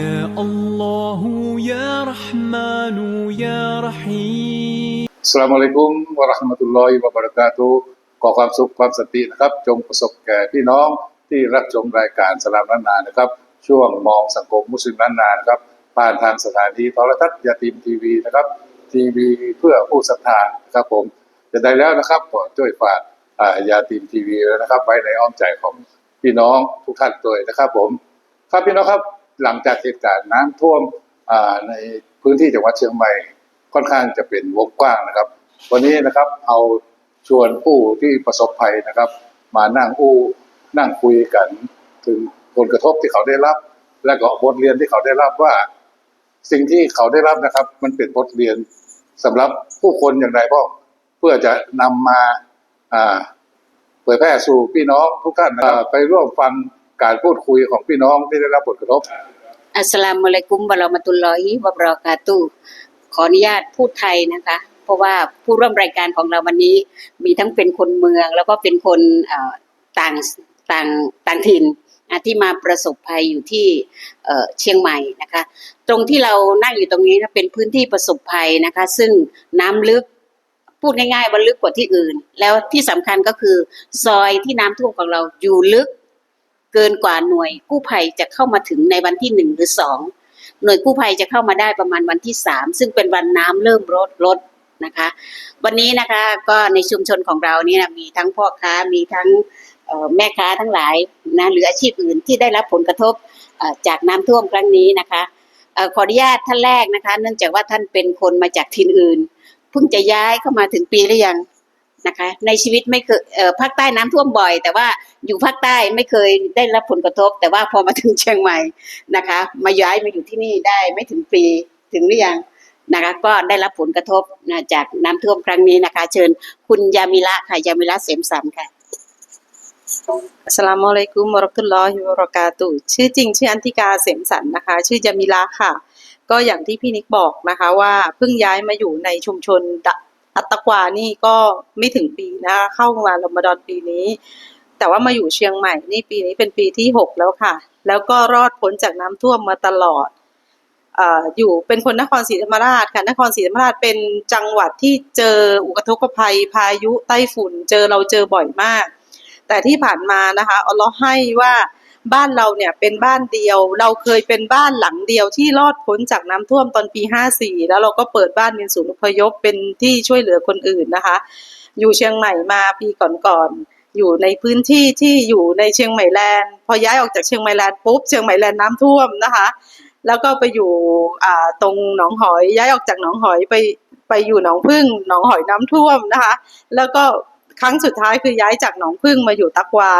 يا الله يا رحمن يا رحيم อัสสลามุอะลัยกุมวะเราะห์มะตุลลอฮิวะบะเราะกาตุฮ์ขอความสุขความสันตินะครับ จงประสบแก่พี่น้องที่รับชมรายการสลามล้านนานะครับ ช่วงมองสังคมมุสลิมล้านนานะครับ ผ่านทางสถานีโทรทัศน์ยาตีมทีวีนะครับ ทีวีเพื่อผู้ศรัทธานะครับผมจะได้แล้วนะครับขอช่วยฝากอ่ายาตีมทีวีแล้วนะครับ ไว้ในอ้อมใจของพี่น้องทุกท่านด้วยนะครับ ผม ครับพี่น้องครับ หลังจากเหตุการณ์น้ำท่วมในพื้นที่จังหวัดเชียงใหม่ค่อนข้างจะเป็นวงกว้างนะครับ วันนี้นะครับเอาชวนผู้ที่ประสบภัยนะครับ มานั่งอู้นั่งคุยกัน ถึงผลกระทบที่เขาได้รับ และก็บทเรียนที่เขาได้รับว่า สิ่งที่เขาได้รับนะครับ มันเป็นบทเรียนสำหรับผู้คนอย่างไรบ้างเพื่อจะนำมาอ่าเผยแพร่สู่พี่น้องทุกท่านนะครับไปร่วมฟัง การพูดคุยของพี่น้องที่ได้รับผลกระทบ อัสลามุอะลัยกุมวะเราะมะตุลลอฮิวะบราะกาตุขออนุญาตพูดไทยนะคะ เพราะว่าผู้ร่วมรายการของเราวันนี้มีทั้งเป็นคนเมือง แล้วก็เป็นคนต่างต่างต่างถิ่นที่มาประสบภัยอยู่ที่เชียงใหม่นะคะ ตรงที่เรานั่งอยู่ตรงนี้นะเป็นพื้นที่ประสบภัยนะคะ ซึ่งน้ำลึกพูดง่ายๆว่าลึกกว่าที่อื่น แล้วที่สำคัญก็คือซอยที่น้ำท่วมของเราอยู่ลึก เกินกว่าหน่วยกู้ภัยจะเข้ามาถึงในวันที่หนึ่งหรือสองหน่วยกู้ภัยจะเข้ามาได้ประมาณวันที่สามซึ่งเป็นวันน้ำเริ่มลดลดนะคะวันนี้นะคะก็ในชุมชนของเรานี่นะมีทั้งพ่อค้ามีทั้งแม่ค้าทั้งหลายนะหรืออาชีพอื่นที่ได้รับผลกระทบจากน้ำท่วมครั้งนี้นะคะขออนุญาตท่านแรกนะคะ เนื่องจากว่าท่านเป็นคนมาจากถิ่นอื่นเพิ่งจะย้ายเข้ามาถึงปีหรือยัง นะคะในชีวิตไม่เคยเออภาคใต้น้ำท่วมบ่อย แต่ว่าอยู่ภาคใต้ไม่เคยได้รับผลกระทบ แต่ว่าพอมาถึงเชียงใหม่นะคะ มาย้ายมาอยู่ที่นี่ได้ไม่ถึงปีถึงหรือยังนะคะก็ได้รับผลกระทบนะจากน้ำท่วมครั้งนี้นะคะ เชิญคุณยามิละค่ะยามิละเสมสันค่ะสลามอะลัยกุมวะเราะตุลลอฮิวรกาตุชื่อจริงชื่ออันติกาเสมสันนะคะ ชื่อจามิลาค่ะ ก็อย่างที่พี่นิกบอกนะคะว่าเพิ่งย้ายมาอยู่ในชุมชนดะ อัตกวานี่ก็ไม่ถึงปีนะคะเข้ามารอมฎอนปีนี้ แต่ว่ามาอยู่เชียงใหม่นี่ปีนี้เป็นปีที่หกแล้วค่ะ แล้วก็รอดพ้นจากน้ำท่วมมาตลอดออยู่เป็นคนนครศรีธรรมราชค่ะนครศรีธรรมราชเป็นจังหวัดที่เจออุกทกภัยพายุไต้ฝุ่น เจอเราเจอบ่อยมาก แต่ที่ผ่านมานะคะอัลลอฮ์ให้ว่า บ้านเราเนี่ยเป็นบ้านเดียว เราเคยเป็นบ้านหลังเดียวที่รอดพ้นจากน้ำท่วมตอนปี 54 แล้วเราก็เปิดบ้านเป็นศูนย์อพยพเป็นที่ช่วยเหลือคนอื่นนะคะ อยู่เชียงใหม่มาปีก่อนๆอยู่ในพื้นที่ที่อยู่ในเชียงใหม่แลนด์พอย้ายออกจากเชียงใหม่แลนด์ปุ๊บเชียงใหม่แลนด์น้ำท่วมนะคะ แล้วก็ไปอยู่ตรงหนองหอยย้ายออกจากหนองหอยไปไปอยู่หนองพึ่งหนองหอยน้ำท่วมนะคะ แล้วก็ครั้งสุดท้ายคือย้ายจากหนองพึ่งมาอยู่ตักวา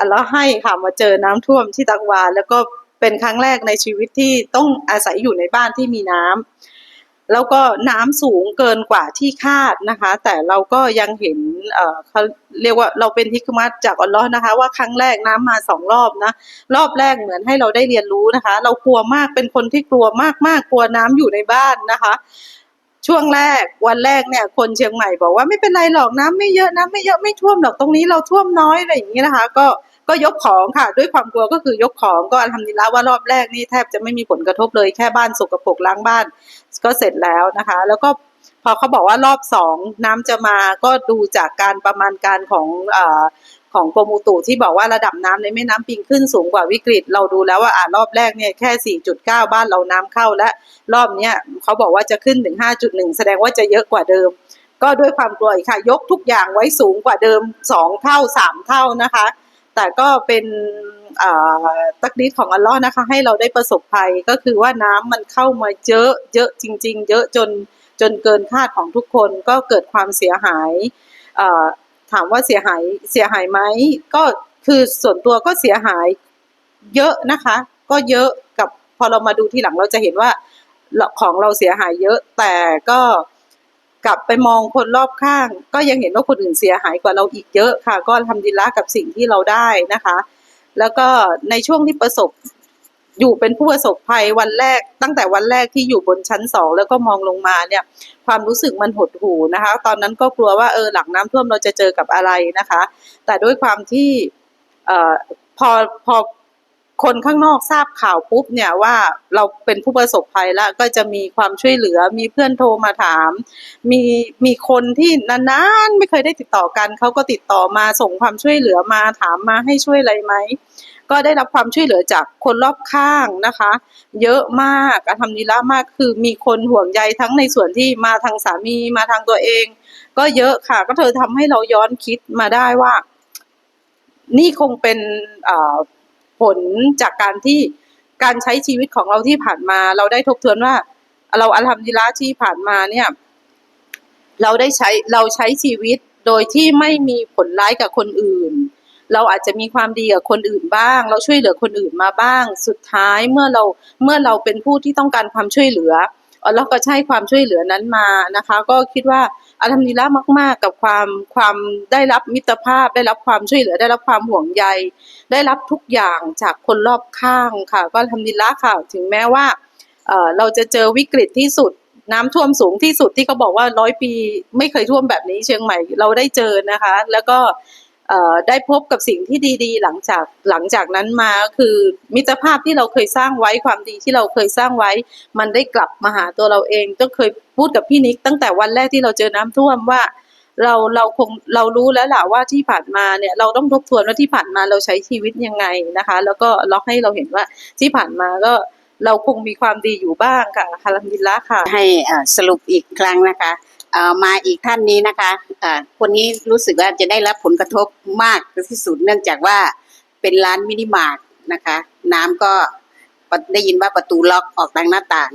อัลลอฮ์ให้ค่ะมาเจอน้ำท่วมที่ตักวา แล้วก็เป็นครั้งแรกในชีวิตที่ต้องอาศัยอยู่ในบ้านที่มีน้ำแล้วก็น้ำสูงเกินกว่าที่คาดนะคะ แต่เราก็ยังเห็นเออเขาเรียกว่าเราเป็นฮิกมัตจากอัลลอฮ์นะคะ ว่าครั้งแรกน้ำมาสองรอบนะรอบแรกเหมือนให้เราได้เรียนรู้นะคะ เรากลัวมากเป็นคนที่กลัวมากมากๆกลัวน้ำอยู่ในบ้านนะคะช่วงแรกวันแรกเนี่ย คนเชียงใหม่บอกว่าไม่เป็นไรหรอกน้ำไม่เยอะน้ำไม่เยอะไม่ท่วมหรอกตรงนี้เราท่วมน้อยอะไรอย่างนี้นะคะ ก็ ก็ยกของค่ะ ด้วยความกลัวก็คือยกของก็อัลฮัมดุลิลละว่ารอบแรกนี่แทบจะไม่มีผลกระทบเลยแค่บ้านสกปรกล้างบ้าน ก็เสร็จแล้วนะคะ แล้วก็พอเขาบอกว่ารอบสองน้ำจะมาก็ดูจากการประมาณการของอของกรมอุตุที่บอกว่าระดับน้ำในแม่น้ำปิงขึ้นสูงกว่าวิกฤต เราดูแล้วว่าอ่ารอบแรกเนี่ยแค่ 4.9 บ้านเราน้ำเข้าและรอบเนี้ยเขาบอกว่าจะขึ้นถึง 5.1 แสดงว่าจะเยอะกว่าเดิม ก็ด้วยความกลัวค่ะ ยกทุกอย่างไว้สูงกว่าเดิม 2 เท่า 3 เท่านะคะ แต่ก็เป็นตักดีดของอัลลอฮ์นะคะให้เราได้ประสบภัยก็คือว่าน้ำมันเข้ามาเยอะเยอะจริง ๆ เยอะจนจนเกินคาดของทุกคนก็เกิดความเสียหายถามว่าเสียหายเสียหายไหมก็คือส่วนตัวก็เสียหายเยอะนะคะ ก็เยอะกับพอเรามาดูทีหลังเราจะเห็นว่าของเราเสียหายเยอะแต่ก็ กลับไปมองคนรอบข้าง ก็ยังเห็นว่าคนอื่นเสียหายกว่าเราอีกเยอะค่ะ ก็ทำดีละกับสิ่งที่เราได้นะคะ แล้วก็ในช่วงที่ประสบอยู่เป็นผู้ประสบภัยวันแรก ตั้งแต่วันแรกที่อยู่บนชั้นสองแล้วก็มองลงมาเนี่ย ความรู้สึกมันหดหู่นะคะ ตอนนั้นก็กลัวว่าเออหลังน้ำท่วมเราจะเจอกับอะไรนะคะ แต่ด้วยความที่เอ่อพอพอ คนข้างนอกทราบข่าวปุ๊บเนี่ยว่าเราเป็นผู้ประสบภัยแล้วก็จะมีความช่วยเหลือ มีเพื่อนโทรมาถาม มีมีคนที่นานๆไม่เคยได้ติดต่อกันเขาก็ติดต่อมาส่งความช่วยเหลือมาถามมาให้ช่วยอะไรไหมก็ได้รับความช่วยเหลือจากคนรอบข้างนะคะ เยอะมากอาทำดีละมากคือมีคนห่วงใยทั้งในส่วนที่มาทางสามีมาทางตัวเอง ก็เยอะค่ะ ก็เธอทำให้เราย้อนคิดมาได้ว่า นี่คงเป็นอ่า ผลจากการที่การใช้ชีวิตของเราที่ผ่านมา เราได้ทบทวนว่า เราอัลฮัมดิละที่ผ่านมาเนี่ย เราได้ใช้เราใช้ชีวิตโดยที่ไม่มีผลร้ายกับคนอื่น เราอาจจะมีความดีกับคนอื่นบ้าง เราช่วยเหลือคนอื่นมาบ้าง สุดท้ายเมื่อเราเมื่อเราเป็นผู้ที่ต้องการความช่วยเหลือเลาก็ใช้ความช่วยเหลือนั้นมานะคะ ก็คิดว่า อัลฮัมดุลิลละมาก ๆ กับความความได้รับมิตรภาพ ได้รับความช่วยเหลือ ได้รับความห่วงใย ได้รับทุกอย่างจากคนรอบข้างค่ะ ก็อัลฮัมดุลิลละค่ะ ถึงแม้ว่าเราจะเจอวิกฤตที่สุดน้ำท่วมสูงที่สุดที่เขาบอกว่าร้อยปีไม่เคยท่วมแบบนี้เชียงใหม่เราได้เจอนะคะ แล้วก็ ได้พบกับสิ่งที่ดีๆ หลังจากหลังจากนั้นมาคือมิตรภาพที่เราเคยสร้างไว้ความดีที่เราเคยสร้างไว้ มันได้กลับมาหาตัวเราเองก็เคยพูดกับพี่นิก ตั้งแต่วันแรกที่เราเจอน้ำท่วมว่า เราเราคงเรารู้แล้วแหละว่าที่ผ่านมาเนี่ยเราต้องทบทวนว่าที่ผ่านมาเราใช้ชีวิตยังไงนะคะ แล้วก็ล็อกให้เราเห็นว่าที่ผ่านมาก็เราคงมีความดีอยู่บ้างค่ะฮัลฮัมดิลละค่ะ ให้สรุปอีกครั้งนะคะ มาอีกท่านนี้นะคะเอ่อคนนี้รู้สึกว่าจะได้รับผลกระทบมากที่สุดเนื่องจากว่าเป็นร้านมินิมาร์ทนะคะ น้ำก็ได้ยินว่าประตูล็อกออกทางหน้าต่าง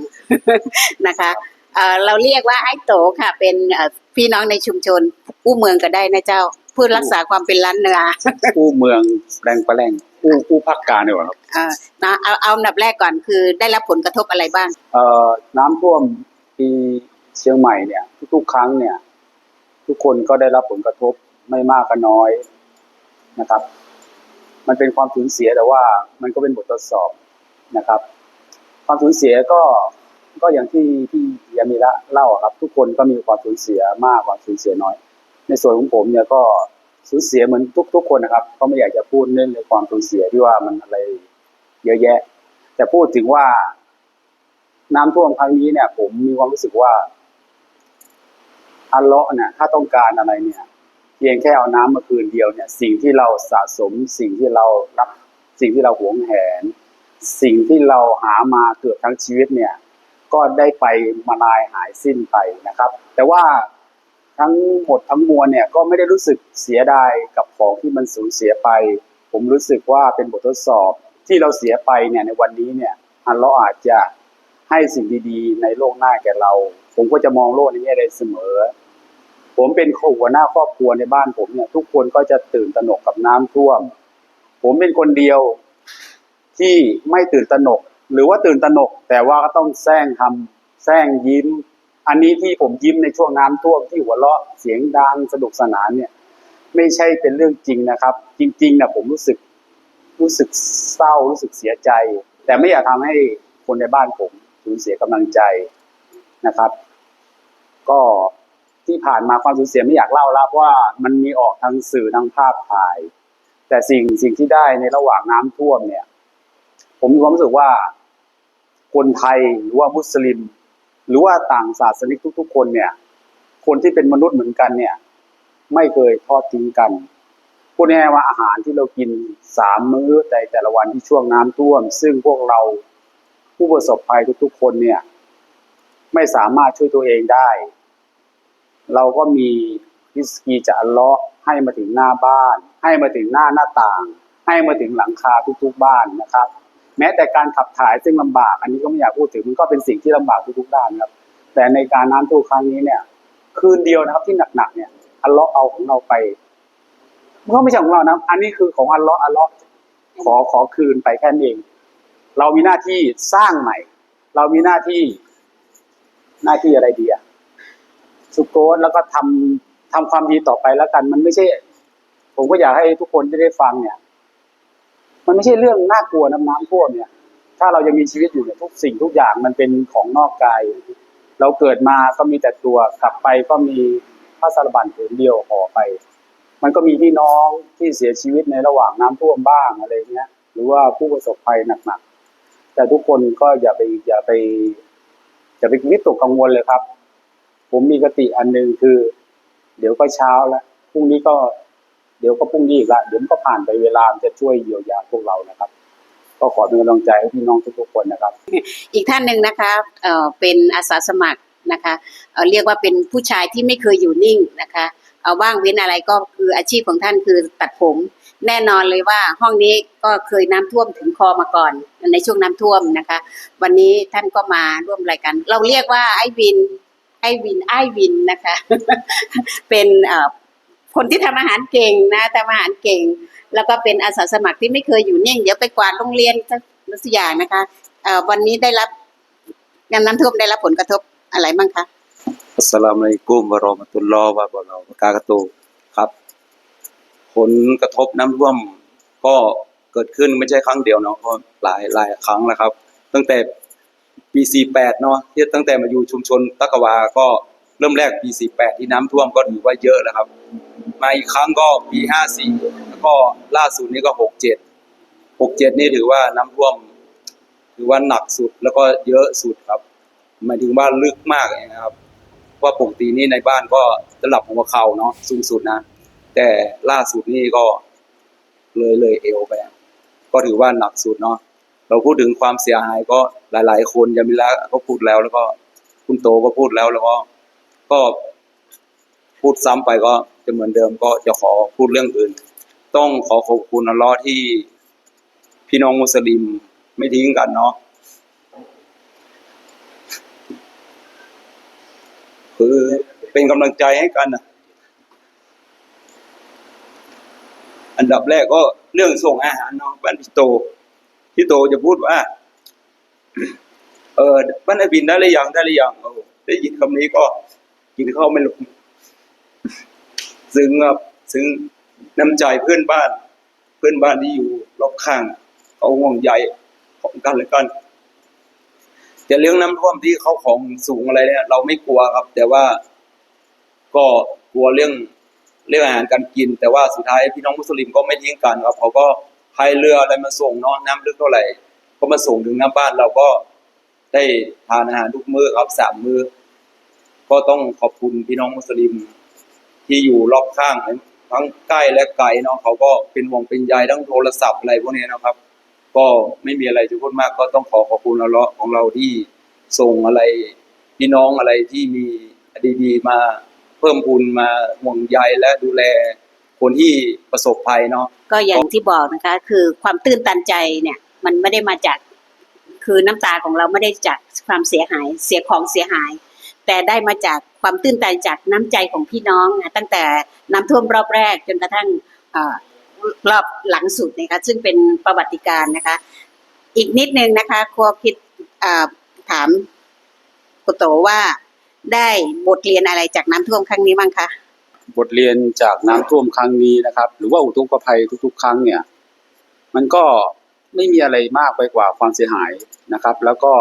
นะคะเอ่อเราเรียกว่าไอ้โตค่ะ เป็นเอ่อพี่น้องในชุมชนอู้เมืองก็ได้นะเจ้าเพื่อรักษาความเป็นร้านเนื้อผู้เมืองแรงประแรงผู้ผู้ภาคกลางดีกว่าครับเอ่อนะเอาเอาอันดับแรกก่อนคือได้รับผลกระทบอะไรบ้าง เอ่อน้ำท่วมปี เชียงใหม่เนี่ยทุกๆครั้งเนี่ย ทุกคนก็ได้รับผลกระทบไม่มากก็น้อยนะครับ มันเป็นความสูญเสียแต่ว่ามันก็เป็นบททดสอบนะครับ ความสูญเสียก็ก็อย่างที่ที่ยามิระเล่าครับ ทุกคนก็มีความสูญเสียมากความสูญเสียน้อย ในส่วนของผมเนี่ยก็สูญเสียเหมือนทุก ๆ คนนะครับก็ไม่อยากจะพูดเรื่องในความสูญเสียที่ว่ามันอะไรเยอะแยะ แต่พูดถึงว่าน้ำท่วมครั้งนี้เนี่ย ผมมีความรู้สึกว่า อัลเลาะห์เนี่ยถ้าต้องการอะไรเนี่ย เพียงแค่เอาน้ำมาคืนเดียวเนี่ย สิ่งที่เราสะสม สิ่งที่เรารักสิ่งที่เราหวงแหน สิ่งที่เราหามาเกือบทั้งชีวิตเนี่ย ก็ได้ไปมาลายหายสิ้นไปนะครับ แต่ว่าทั้งหมดทั้งมวลเนี่ยก็ไม่ได้รู้สึกเสียดายกับของที่มันสูญเสียไป ผมรู้สึกว่าเป็นบททดสอบที่เราเสียไปเนี่ยในวันนี้เนี่ยอัลเลาอาจจะให้สิ่งดีๆ ในโลกหน้าแก่เรา ผมก็จะมองโลกในแง่ใดเสมอ ผมเป็นหัวหน้าครอบครัวในบ้านผมเนี่ย ทุกคนก็จะตื่นตระหนกกับน้ำท่วม ผมเป็นคนเดียวที่ไม่ตื่นตระหนก หรือว่าตื่นตระหนก แต่ว่าก็ต้องแซงทำแซงยิ้ม อันนี้ที่ผมยิ้มในช่วงน้ำท่วมที่หัวเราะเสียงดังสนุกสนานเนี่ย ไม่ใช่เป็นเรื่องจริงนะครับ จริงๆนะผมรู้สึกรู้สึกเศร้ารู้สึกเสียใจ แต่ไม่อยากทำให้คนในบ้านผมสูญเสียกำลังใจนะครับ ก็ ที่ผ่านมาความสูญเสียไม่อยากเล่าแล้วเพราะว่ามันมีออกทางสื่อทางภาพถ่าย แต่สิ่งสิ่งที่ได้ในระหว่างน้ำท่วมเนี่ย ผมมีความรู้สึกว่า คนไทยหรือว่ามุสลิม หรือว่าต่างศาสนิกทุก ๆ คนเนี่ย คนที่เป็นมนุษย์เหมือนกันเนี่ย ไม่เคยทอดทิ้งกันพูดง่ายว่าอาหารที่เรากินสามมื้อในแต่ละวันที่ช่วงน้ำท่วม ซึ่งพวกเราผู้ประสบภัยทุก ๆ คนเนี่ย ไม่สามารถช่วยตัวเองได้ เราก็มีริสกีจากอัลเลาะห์ให้มาถึงหน้าบ้าน ให้มาถึงหน้าหน้าต่าง ให้มาถึงหลังคาทุกๆบ้านนะครับ แม้แต่การขับถ่ายซึ่งลำบาก อันนี้ก็ไม่อยากพูดถึงมันก็เป็นสิ่งที่ลำบากทุกๆด้านครับ แต่ในการน้ำท่วมครั้งนี้เนี่ย คืนเดียวนะครับที่หนักๆเนี่ยอัลเลาะห์เอาของเราไปมันก็ไม่ใช่ของเรานะอันนี้คือของอัลเลาะห์อัลเลาะห์ขอขอคืนไปแค่นั้นเอง เรามีหน้าที่สร้างใหม่ เรามีหน้าที่หน้าที่อะไรดีอะ สุโกตแล้วก็ทำทำความดีต่อไปแล้วกัน มันไม่ใช่ ผมก็อยากให้ทุกคนที่ได้ฟังเนี่ย มันไม่ใช่เรื่องน่ากลัวน้ำน้ำท่วมเนี่ย ถ้าเรายังมีชีวิตอยู่เนี่ยทุกสิ่งทุกอย่างมันเป็นของนอกกาย เราเกิดมาก็มีแต่ตัวกลับไปก็มีผ้าสารบัญผืนเดียวห่อไป มันก็มีพี่น้องที่เสียชีวิตในระหว่างน้ำท่วมบ้างอะไรเงี้ย หรือว่าผู้ประสบภัยหนักๆแต่ทุกคนก็อย่าไปอย่าไปอย่าไปวิตกกังวลเลยครับ ผมมีกติอันหนึ่งคือ เดี๋ยวก็เช้าแล้วพรุ่งนี้ก็ เดี๋ยวก็พรุ่งนี้อีกละเดี๋ยวก็ผ่านไปเวลามจะช่วยเยียวยาพวกเรานะครับ ก็ขอเป็นกำลังใจให้พี่น้องทุกๆคนนะครับ อีกท่านหนึ่งนะคะเอ่อเป็นอาสาสมัครนะคะเอ่อเรียกว่าเป็นผู้ชายที่ไม่เคยอยู่นิ่งนะคะ เอาว่างเว้นอะไรก็คืออาชีพของท่านคือตัดผม แน่นอนเลยว่าห้องนี้ก็เคยน้ำท่วมถึงคอมาก่อนในช่วงน้ำท่วมนะคะ วันนี้ท่านก็มาร่วมรายการเราเรียกว่าไอ้วิน ไอ้วินไอ้วินนะคะ เป็นคนที่ทำอาหารเก่งนะทำอาหารเก่ง แล้วก็เป็นอาสาสมัครที่ไม่เคยอยู่เนิ่งเดี๋ยวไปกวาดโรงเรียนสักสักอย่างนะคะวันนี้ได้รับงานน้ำท่วมได้รับผลกระทบอะไรบ้างคะอัสลามุอะลัยกุมวราะมะตุลลอวะบะเรากากะตุฮ์ครับ ผลกระทบน้ำท่วมก็เกิดขึ้นไม่ใช่ครั้งเดียวเนาะก็หลายหลายครั้งแล้วครับ ตั้งแต่ ปี 48 เนาะที่ตั้งแต่มาอยู่ชุมชนตะกวาก็เริ่มแรกปี 48 ที่น้ำท่วมก็ถือว่าเยอะแล้วครับ มาอีกครั้งก็ปี 54 แล้วก็ล่าสุดนี้ก็ 67 67 นี่ถือว่าน้ำท่วม ถือว่าหนักสุดแล้วก็เยอะสุดครับหมายถึงว่าลึกมากเลยนะครับว่าปกตินี่ในบ้านก็ระดับหัวเข่าเนาะสูงสุดนะ แต่ล่าสุดนี่ก็เลยเลยเอวไปก็ถือว่าหนักสุดเนาะ เราพูดถึงความเสียหายก็หลาย ๆ คนยามิละก็พูดแล้ว แล้วก็คุณโตก็พูดแล้วแล้วก็ ก็พูดซ้ำไปก็จะเหมือนเดิมก็จะขอพูดเรื่องอื่น ต้องขอขอบคุณอัลลอฮ์ที่พี่น้องมุสลิมไม่ทิ้งกันเนาะคือเป็นกำลังใจให้กันนะอันดับแรกก็เรื่องส่งอาหารเนาะบ้านพี่โต พี่โตจะพูดว่า เออบ้านไอบินได้หรือยังได้หรือยังโอ้ได้ยินคำนี้ก็กินข้าวไม่ลงซึ้งครับซึ้งน้ำใจเพื่อนบ้าน เพื่อนบ้านที่อยู่รอบข้างเขาห่วงใยของกันและกันแต่เรื่องน้ำท่วมที่เขาของสูงอะไรเนี่ย เราไม่กลัวครับ แต่ว่าก็กลัวเรื่องเรื่องอาหารการกิน แต่ว่าสุดท้ายพี่น้องมุสลิมก็ไม่ทิ้งกันครับเขาก็ พายเรืออะไรมาส่งเนาะน้ำลึกเท่าไหร่ ก็มาส่งถึงหน้าบ้านเราก็ได้ทานอาหารทุกมื้อครับสามมื้อ ก็ต้องขอบคุณพี่น้องมุสลิม ที่อยู่รอบข้างทั้งใกล้และไกลเนาะเขาก็เป็นห่วงเป็นใยทั้งโทรศัพท์อะไรพวกนี้นะครับ ก็ไม่มีอะไรจะพูดมาก ก็ต้องขอขอบคุณเราละของเราที่ส่งอะไรพี่น้องอะไรที่มีดีๆมาเพิ่มพูนมาห่วงใยและดูแล คนที่ประสบภัยเนาะก็อย่างที่บอกนะคะ คือความตื้นตันใจเนี่ย มันไม่ได้มาจาก คือน้ำตาของเราไม่ได้จากความเสียหายเสียของเสียหาย แต่ได้มาจากความตื้นตันจากน้ำใจของพี่น้องนะตั้งแต่น้ำท่วมรอบแรกจนกระทั่งเอ่อรอบหลังสุดนะคะซึ่งเป็นประวัติการณ์นะคะ อีกนิดนึงนะคะครัวคิดเอ่อถามกุโตว่าได้บทเรียนอะไรจากน้ำท่วมครั้งนี้บ้างคะ บทเรียนจากน้ำท่วมครั้งนี้นะครับ หรือว่าอุทกภัยทุก ๆ ครั้งเนี่ย มันก็ไม่มีอะไรมากไปกว่าความเสียหายนะครับ แล้วก็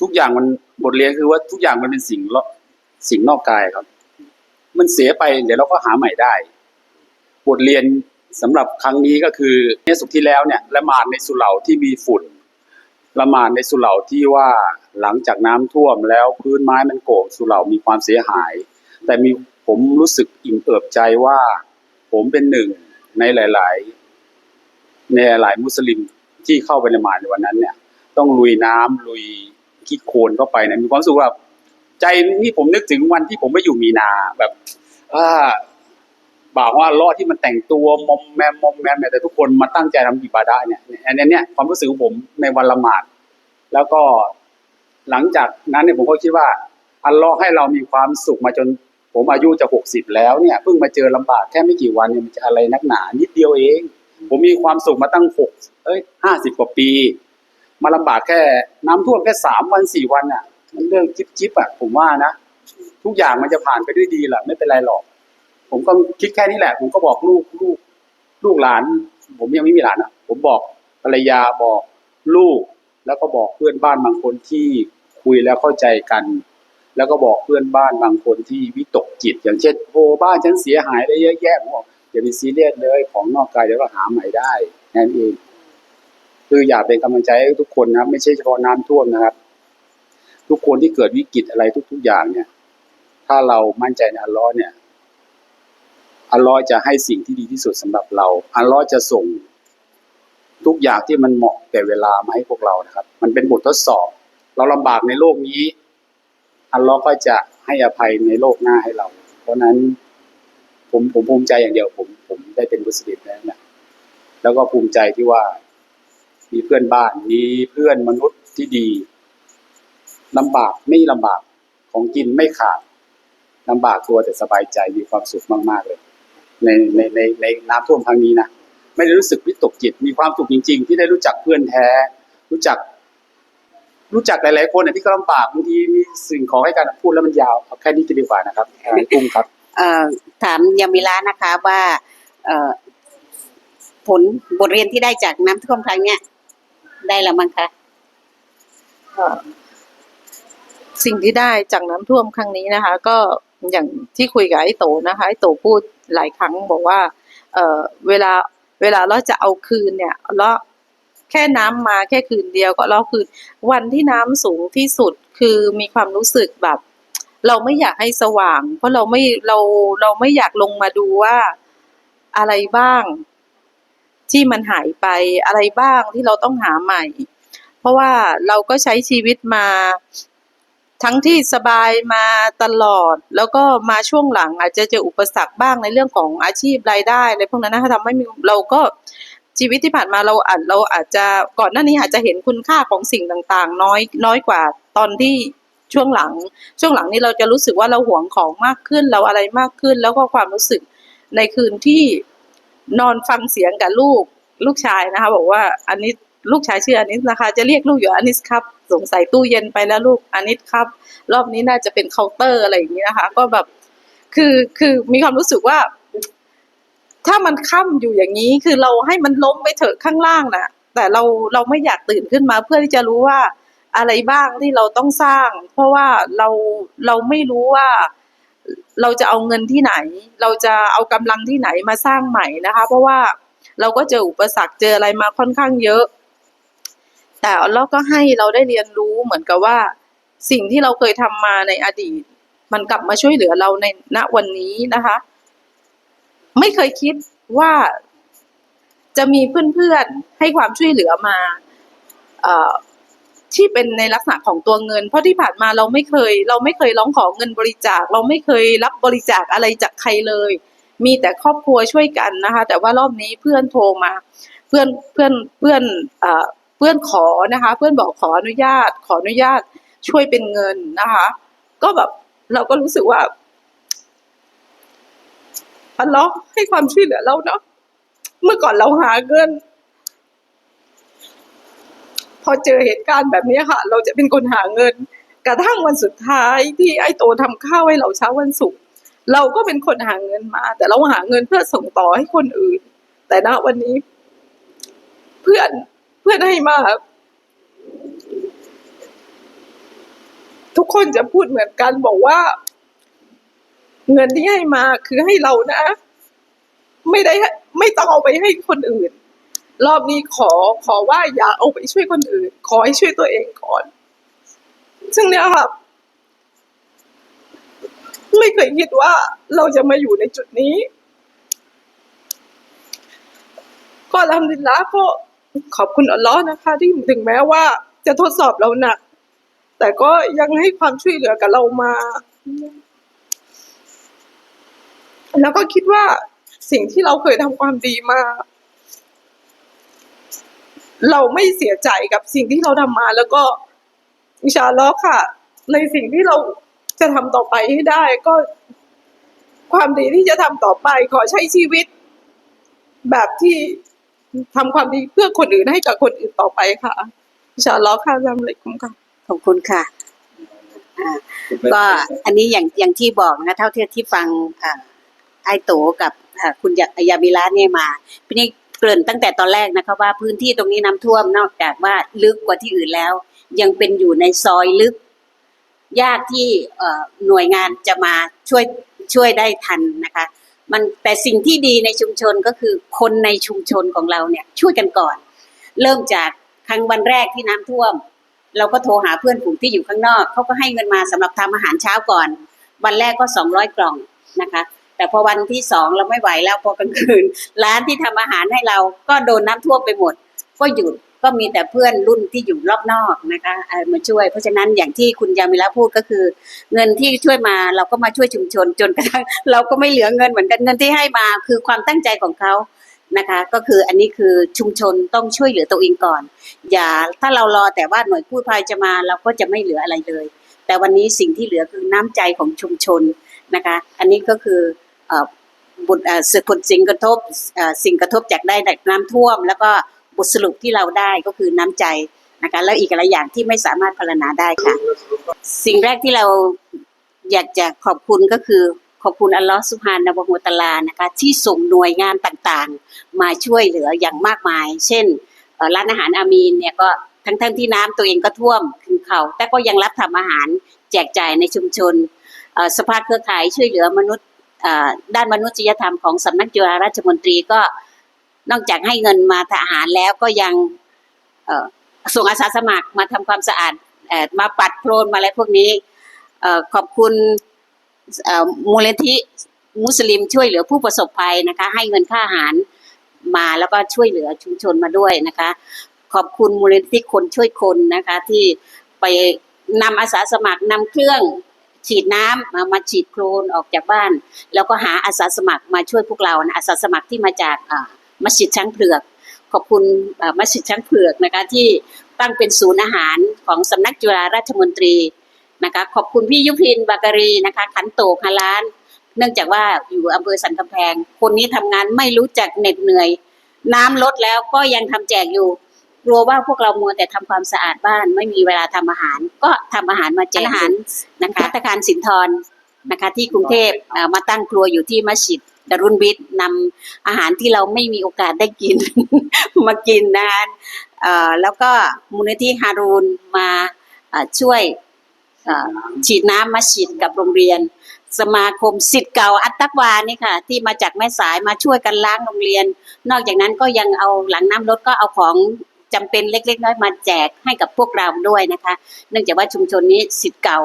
ทุกอย่างมันบทเรียนคือว่าทุกอย่างมันเป็นสิ่งสิ่งนอกกายครับ มันเสียไปเดี๋ยวเราก็หาใหม่ได้ บทเรียนสำหรับครั้งนี้ก็คือในสุขที่แล้วเนี่ยละหมาดในสุเหร่าที่มีฝุ่นละหมาดในสุเหร่าที่ว่าหลังจากน้ำท่วมแล้วพื้นไม้มันโกกสุเหร่ามีความเสียหาย แต่มี ผมรู้สึกอิ่มเอิบใจว่า ผมเป็นหนึ่งในหลาย ๆ ในหลายมุสลิมที่เข้าไปในหมาดในวันนั้น เนี่ย ต้องลุยน้ำลุยขี้โคลนเข้าไปเนี่ยมีความรู้สึกว่าใจนี่ผมนึกถึงวันที่ผมไปอยู่มีนาแบบอ่าบ่าวว่าล้อที่มันแต่งตัวมอมแมมมอมแมมแต่ทุกคนมาตั้งใจทำอิบาดะเนี่ยอันนี้เนี่ยความรู้สึกของผมในวันละหมาด แล้วก็หลังจากนั้นเนี่ยผมก็คิดว่า อัลลอฮ์ให้เรามีความสุขมาจน ผมอายุจะหกสิบแล้วเนี่ยเพิ่งมาเจอลำบากแค่ไม่กี่วันเนี่ยมันจะอะไรนักหนา นิดเดียวเอง ผมมีความสุขมาตั้งหกเอ้ยห้าสิบกว่าปี มาลำบากแค่น้ำท่วมแค่สามวันสี่วันอะมันเรื่องจิ๊บจิ๊บอะผมว่านะ ทุกอย่างมันจะผ่านไปด้วยดีแหละไม่เป็นไรหรอก ผมก็คิดแค่นี้แหละ ผมก็บอกลูกลูกลูกหลาน ผมยังไม่มีหลานอะ ผมบอกภรรยาบอกลูกแล้วก็บอกเพื่อนบ้านบางคนที่คุยแล้วเข้าใจกัน แล้วก็บอกเพื่อนบ้านบางคนที่วิตกจิต อย่างเช่นโอ้บ้านฉันเสียหายไปเยอะแยะผมบอกอย่าไปซีเรียสเลยของนอกกายเดี๋ยวเราหาใหม่ได้นั่นเองคืออยากเป็นกำลังใจให้ทุกคนนะไม่ใช่เฉพาะน้ำท่วมนะครับ ทุกคนที่เกิดวิกฤตอะไรทุก ๆ อย่างเนี่ย ถ้าเรามั่นใจในอัลลอฮ์เนี่ยอัลลอฮ์จะให้สิ่งที่ดีที่สุดสำหรับเราอัลลอฮ์จะส่งทุกอย่างที่มันเหมาะแก่เวลามาให้พวกเรานะครับ มันเป็นบททดสอบ เราลำบากในโลกนี้ อัลเลอฮ์ก็จะให้อภัยในโลกหน้าให้เรา เพราะฉะนั้นผมผมภูมิใจอย่างเดียวผมผมได้เป็นมุสลิมแล้วนะแล้วก็ภูมิใจที่ว่า มีเพื่อนบ้านมีเพื่อนมนุษย์ที่ดีลำบากไม่ลำบากของกินไม่ขาดลำบากตัวแต่สบายใจมีความสุขมาก ๆ เลย ในในในในน้ำท่วมครั้งนี้นะไม่ได้รู้สึกวิตกจิตมีความสุขจริง ๆ ที่ได้รู้จักเพื่อนแท้ รู้จัก รู้จักหลาย ๆ คนเนี่ยที่ก็ลำบากบางทีมีสิ่งของให้กันพูดแล้วมันยาวเอาแค่นี้ก็ดีกว่านะครับอ่ากุ้งครับเอ่อถามยามิลานะคะว่าเอ่อผลบทเรียนที่ได้จากน้ำท่วมครั้งเนี้ยได้แล้วมั้งคะค่ะสิ่งที่ได้จากน้ำท่วมครั้งนี้นะคะ ก็อย่างที่คุยกับไอ้โตนะคะไอ้โตพูดหลายครั้งบอกว่า เอ่อเวลาเวลาเราจะเอาคืนเนี่ยเราแค่น้ำมาแค่คืนเดียวก็เราคืนวันที่น้ำสูงที่สุดคือมีความรู้สึกแบบ เราไม่อยากให้สว่าง เพราะเราไม่เราเราไม่อยากลงมาดูว่าอะไรบ้าง ที่มันหายไปอะไรบ้างที่เราต้องหาใหม่ เพราะว่าเราก็ใช้ชีวิตมาทั้งที่สบายมาตลอด แล้วก็มาช่วงหลังอาจจะเจออุปสรรคบ้างในเรื่องของอาชีพรายได้อะไรพวกนั้นนะคะทำให้มีเราก็ ชีวิตที่ผ่านมาเราอาจเราอาจจะก่อนหน้านี้อาจจะเห็นคุณค่าของสิ่งต่างๆ น้อยน้อยกว่าตอนที่ช่วงหลัง ช่วงหลังนี้เราจะรู้สึกว่าเราหวงของมากขึ้นเราอะไรมากขึ้น แล้วก็ความรู้สึกในคืนที่นอนฟังเสียงกับลูกลูกชายนะคะ บอกว่าอันนี้ลูกชายชื่ออานิสนะคะ จะเรียกลูกอยู่อานิสครับ สงสัยตู้เย็นไปแล้วลูกอานิสครับ รอบนี้น่าจะเป็นเคาน์เตอร์อะไรอย่างนี้นะคะ ก็แบบคือคือมีความรู้สึกว่า ถ้ามันค่ำอยู่อย่างนี้คือเราให้มันล้มไปเถอะข้างล่างนะแต่เราเราไม่อยากตื่นขึ้นมาเพื่อที่จะรู้ว่าอะไรบ้างที่เราต้องสร้าง เพราะว่าเราเราไม่รู้ว่าเราจะเอาเงินที่ไหน เราจะเอากำลังที่ไหนมาสร้างใหม่นะคะ เพราะว่าเราก็เจออุปสรรคเจออะไรมาค่อนข้างเยอะ แต่เราก็ให้เราได้เรียนรู้เหมือนกับว่า สิ่งที่เราเคยทำมาในอดีต มันกลับมาช่วยเหลือเราในณวันนี้นะคะ ไม่เคยคิดว่าจะมีเพื่อนๆให้ความช่วยเหลือมาเอที่เป็นในลักษณะของตัวเงิน เพราะที่ผ่านมาเราไม่เคย เราไม่เคยร้องขอเงินบริจาค เราไม่เคยรับบริจาคอะไรจากใครเลย มีแต่ครอบครัวช่วยกันนะคะ แต่ว่ารอบนี้เพื่อนโทรมา เพื่อนเพื่อนเพื่อนเอเพื่อนขอนะคะ เพื่อนบอกขออนุญาต ขออนุญาตช่วยเป็นเงินนะคะ ก็แบบเราก็รู้สึกว่า อัลเลอฮ์ให้ความช่วยเหลือเราเนาะเมื่อก่อนเราหาเงิน พอเจอเหตุการณ์แบบนี้ค่ะ เราจะเป็นคนหาเงิน กระทั่งวันสุดท้ายที่ไอ้โตทำข้าวให้เราเช้าวันศุกร์เราก็เป็นคนหาเงินมา แต่เราหาเงินเพื่อส่งต่อให้คนอื่น แต่ณวันนี้ เพื่อนเพื่อนให้มาทุกคนจะพูดเหมือนกันบอกว่า เงินที่ให้มาคือให้เรานะ ไม่ได้ไม่ต้องเอาไปให้คนอื่น รอบนี้ขอขอว่าอย่าเอาไปช่วยคนอื่น ขอให้ช่วยตัวเองก่อน ซึ่งเนี่ยค่ะไม่เคยคิดว่าเราจะมาอยู่ในจุดนี้ ก็ทำดินละก็ขอบคุณอัลลอฮ์นะคะ ที่ถึงแม้ว่าจะทดสอบเราหนัก แต่ก็ยังให้ความช่วยเหลือกับเรามา แล้วก็คิดว่าสิ่งที่เราเคยทำความดีมา เราไม่เสียใจกับสิ่งที่เราทำมา แล้วก็อินชาอัลลอฮ์ค่ะ ในสิ่งที่เราจะทำต่อไปให้ได้ ก็ความดีที่จะทำต่อไป ขอใช้ชีวิต แบบที่ทำความดีเพื่อคนอื่นให้กับคนอื่นต่อไปค่ะอินชาอัลลอฮ์ค่ะอัสสลามุอะลัยกุมค่ะขอบคุณค่ะอ่าก็อันนี้อย่างอย่างที่บอกนะเท่าที่ที่ฟังอ่า ไอโตกับคุณยายามิลาเนี่ยมาพี่นี่เกริ่นตั้งแต่ตอนแรกนะคะว่าพื้นที่ตรงนี้น้ำท่วมนอกจากว่าลึกกว่าที่อื่นแล้ว ยังเป็นอยู่ในซอยลึก ยากที่หน่วยงานจะมาช่วยช่วยได้ทันนะคะมันแต่สิ่งที่ดีในชุมชนก็คือคนในชุมชนของเราเนี่ยช่วยกันก่อน เริ่มจากครั้งวันแรกที่น้ำท่วม เราก็โทรหาเพื่อนฝูงที่อยู่ข้างนอกเขาก็ให้เงินมาสำหรับทำอาหารเช้าก่อน วันแรกก็สองร้อยกล่องนะคะ แต่พอวันที่สองเราไม่ไหวแล้วพอกลางคืน ร้านที่ทำอาหารให้เราก็โดนน้ำท่วมไปหมด ก็หยุดก็มีแต่เพื่อนรุ่นที่อยู่รอบนอกนะคะมาช่วย เพราะฉะนั้นอย่างที่คุณยามิละพูดก็คือ เงินที่ช่วยมาเราก็มาช่วยชุมชนจนกระทั่งเราก็ไม่เหลือเงินเหมือนกันเงินที่ให้มาคือความตั้งใจของเขานะคะก็คืออันนี้คือชุมชนต้องช่วยเหลือตัวเองก่อน อย่าถ้าเรารอแต่ว่าหน่วยกู้ภัยจะมาเราก็จะไม่เหลืออะไรเลย แต่วันนี้สิ่งที่เหลือคือน้ำใจของชุมชนนะคะ อันนี้ก็คือ บุตรสึกผลสิ่งกระทบสิ่งกระทบจากได้จากน้ำท่วม แล้วก็บทสรุปที่เราได้ก็คือน้ำใจนะคะแล้วอีกหลายอย่างที่ไม่สามารถพรรณนาได้ค่ะ สิ่งแรกที่เราอยากจะขอบคุณก็คือขอบคุณอัลลอฮฺสุฮานะฮูตะลานะคะที่ส่งหน่วยงานต่างๆ มาช่วยเหลืออย่างมากมาย เช่นร้านอาหารอามีนเนี่ยก็ทั้งๆทที่น้ำตัวเองก็ท่วมถึงเขาแต่ก็ยังรับทำอาหารแจกจ่ายในชุมชนสภาเครือข่ายช่วยเหลือมนุษย์ ด้านมนุษยธรรมของสำนักจุฬาราชมนตรีก็นอกจากให้เงินมาทำอาหารแล้วก็ยังส่งอาสาสมัครมาทำความสะอาดมาปัดโคลนมาอะไรพวกนี้ขอบคุณมูลนิธิมุสลิมช่วยเหลือผู้ประสบภัยนะคะ ให้เงินค่าอาหารมาแล้วก็ช่วยเหลือชุมชนมาด้วยนะคะ ขอบคุณมูลนิธิคนช่วยคนนะคะ ที่ไปนำอาสาสมัครนำเครื่อง ฉีดน้ำมามาฉีดโคลนออกจากบ้าน แล้วก็หาอาสาสมัครมาช่วยพวกเรานะอาสาสมัครที่มาจากอ่ามัสยิดช้างเผือก ขอบคุณอ่ามัสยิดช้างเผือกนะคะที่ตั้งเป็นศูนย์อาหารของสำนักจุฬาราชมนตรีนะคะขอบคุณพี่ยุพินบาการีนะคะขันโตกฮาล้าน เนื่องจากว่าอยู่อำเภอสันกำแพง คนนี้ทำงานไม่รู้จักเหน็ดเหนื่อย น้ำลดแล้วก็ยังทำแจกอยู่ กลัวว่าพวกเรามัวแต่ทำความสะอาดบ้านไม่มีเวลาทำอาหาร ก็ทำอาหารมาแจกอาหารนะคะธนาคารสินทรนะคะที่กรุงเทพเอ่อมาตั้งครัวอยู่ที่มัสยิดดารุนบิดนำอาหารที่เราไม่มีโอกาสได้กิน มากินนะคะเอ่อแล้วก็มูลนิธิฮารูนมาเอ่อช่วยเอ่อฉีดน้ำมาฉีดกับโรงเรียน สมาคมสิทธิ์เก่าอัตตักวานี่ค่ะ ที่มาจากแม่สายมาช่วยกันล้างโรงเรียน นอกจากนั้นก็ยังเอาหลังน้ำรถก็เอาของ จำเป็นเล็ก ๆ น้อยๆมาแจกให้กับพวกเราด้วยนะคะ เนื่องจากว่าชุมชนนี้สิทธิ์เก่า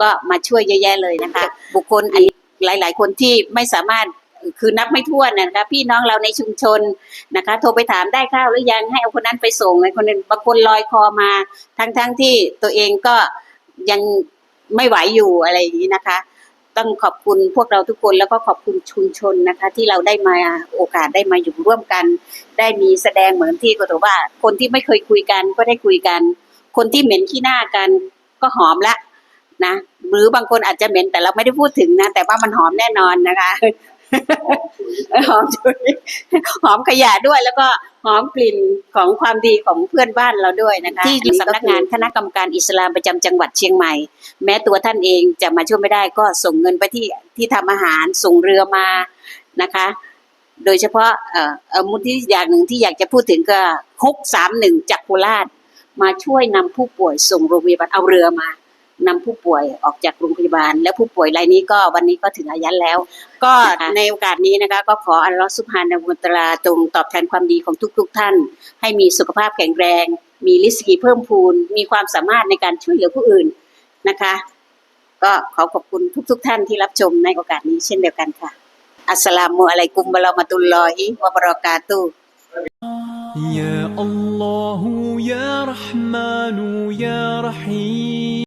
ก็มาช่วยเยอะแยะเลยนะคะ บุคคลอีกหลาย ๆ คนที่ไม่สามารถคือนับไม่ถ้วนนะคะพี่น้องเราในชุมชนนะคะ โทรไปถามได้ข้าวหรือยังให้เอาคนนั้นไปส่งไอ้คนนึงบางคนลอยคอมา ทั้งๆที่ตัวเองก็ยังไม่ไหวอยู่อะไรอย่างนี้นะคะ ต้องขอบคุณพวกเราทุกคนแล้วก็ขอบคุณชุมชนนะคะ ที่เราได้มาโอกาสได้มาอยู่ร่วมกัน ได้มีแสดงเหมือนที่ก็ถือว่า คนที่ไม่เคยคุยกันก็ได้คุยกัน คนที่เหม็นขี้หน้ากันก็หอมละนะหรือบางคนอาจจะเหม็นแต่เราไม่ได้พูดถึงนะ แต่ว่ามันหอมแน่นอนนะคะ หอมฉุยหอมขยะด้วยแล้วก็หอมกลิ่นของความดีของเพื่อนบ้านเราด้วยนะคะที่สำนักงานคณะกรรมการอิสลามประจำจังหวัดเชียงใหม่ แม้ตัวท่านเองจะมาช่วยไม่ได้ก็ส่งเงินไปที่ที่ทำอาหารส่งเรือมานะคะ โดยเฉพาะเอ่อเอ่อมุที่อย่างหนึ่งที่อยากจะพูดถึงก็ฮกสามหนึ่งจากโคราชมาช่วยนำผู้ป่วยส่งโรงพยาบาลเอาเรือมา นำผู้ป่วยออกจากโรงพยาบาล แล้วผู้ป่วยรายนี้ก็วันนี้ก็ถึงอายันแล้ว ก็ในโอกาสนี้นะคะ ก็ขออัลลอฮฺสุบฮานะฮูวะตะอาลาจงตอบแทนความดีของทุก ๆ ท่าน ให้มีสุขภาพแข็งแรง มีลิสกีเพิ่มพูน มีความสามารถในการช่วยเหลือผู้อื่นนะคะ ก็ขอขอบคุณทุก ๆ ท่านที่รับชมในโอกาสนี้เช่นเดียวกันค่ะ อัสสลามุอะลัยกุมวะเราะมะตุลลอฮิวะบะเราะกาตุฮ์ يا الله يا رحمن يا رحيم